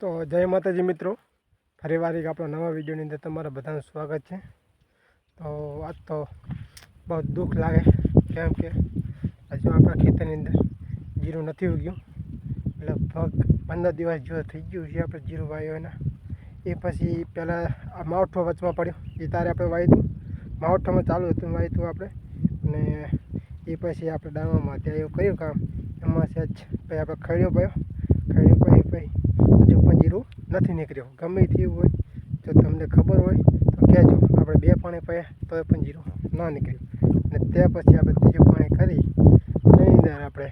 તો જય માતાજી મિત્રો. ફરીવાર એક આપણા નવા વિડીયોની અંદર તમારા બધાનું સ્વાગત છે. તો આજ તો બહુ દુઃખ લાગે, કેમ કે હજુ આપણા ખેતરની અંદર જીરું નથી ઉગ્યું. લગભગ પંદર દિવસ જો થઈ ગયું છે આપણે જીરું વાવ્યું એના એ પછી પહેલાં માવઠો વચમાં પડ્યો, એ તારે આપણે વાવ્યું માવઠામાં ચાલુ હતું વાવી આપણે. અને એ પછી આપણે ડાંગરમાં ત્યાં એવું કર્યું કામ, એમાં સેજ પછી આપણે ખડ્યો પડ્યો ખડ્યો પછી પછી હજુ પણ જીરું નથી નીકળ્યું. ગમે થયું હોય, જો તમને ખબર હોય, તો કહેજો. આપણે બે પાણી પડ્યા તો પણ જીરું ના નીકળ્યું. અને તે પછી આપણે ત્રીજું પાણી કરી, એની અંદર આપણે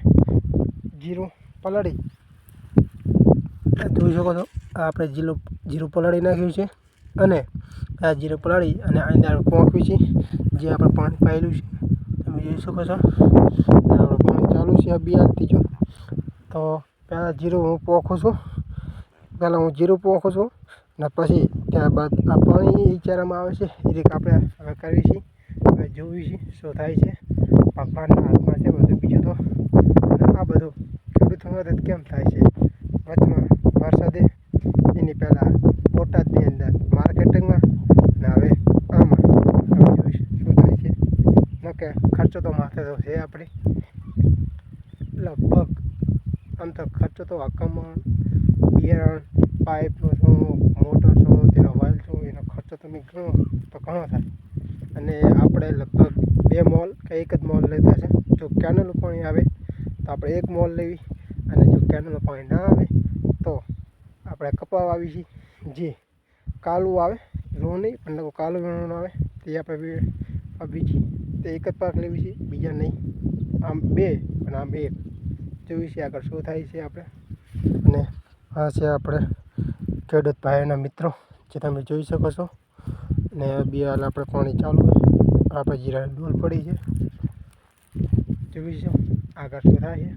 જીરું પલાળી. જોઈ શકો છો આપણે જીરું જીરું પલાળી નાખ્યું છે. અને આ જીરું પલાળી અને આની અંદર પોંખ્યું છે, જે આપણે પાણી પાયેલું છે. તમે જોઈ શકો છો. આપણે પાણી ચાલુ છે આ બિયાર ત્રીજું તો પહેલાં જીરું હું પોખું છું. પહેલાં હું જીરું પોખું છું ને પછી ત્યારબાદ આ પાણી વિચારવામાં આવે છે, એ રીતે આપણે હવે કરીએ છીએ હવે જોવી છે શું થાય છે. ભગવાનના હાથમાં છે બધું. બીજું તો આ બધું ખેડૂતોમાં તો કેમ થાય છે? વચમાં વરસાદે એની પહેલાં બોટાદની અંદર માર્કેટિંગમાં ને હવે આમાં. હવે શું થાય છે. નકે ખર્ચો તો માથે તો છે આપણે. લગભગ આમ તો ખર્ચો તો હકમણ બિયારણ પાઇપ શું મોટર છો, તેનો વાલ છો, એનો ખર્ચો તમે ઘણો તો ઘણો થાય. અને આપણે લગભગ બે મોલ કે એક જ મોલ લેતા છે. જો કેનલનું પાણી આવે, તો આપણે એક મોલ લેવી. અને જો કેનલનું પાણી ના આવે, તો આપણે કપાવ વાવી છીએ. જે કાલું આવે રો નહીં, પણ લોકો કાલું વીણું આવે, તે આપણે વી- છીએ તે એક જ પાક લેવી છે, બીજા નહીં. આમ બે, પણ આમ એક. જોઈ છે આગળ શું થાય છે આપણે. અને આ છે આપણે ખેડૂત ભાઈના મિત્રો, જે તમે જોઈ શકો છો. ને બે હાલ આપણે પાણી ચાલુ આપણે જીરા ડોલ પડી છે. જોઈ છો, આગળ શું થાય છે.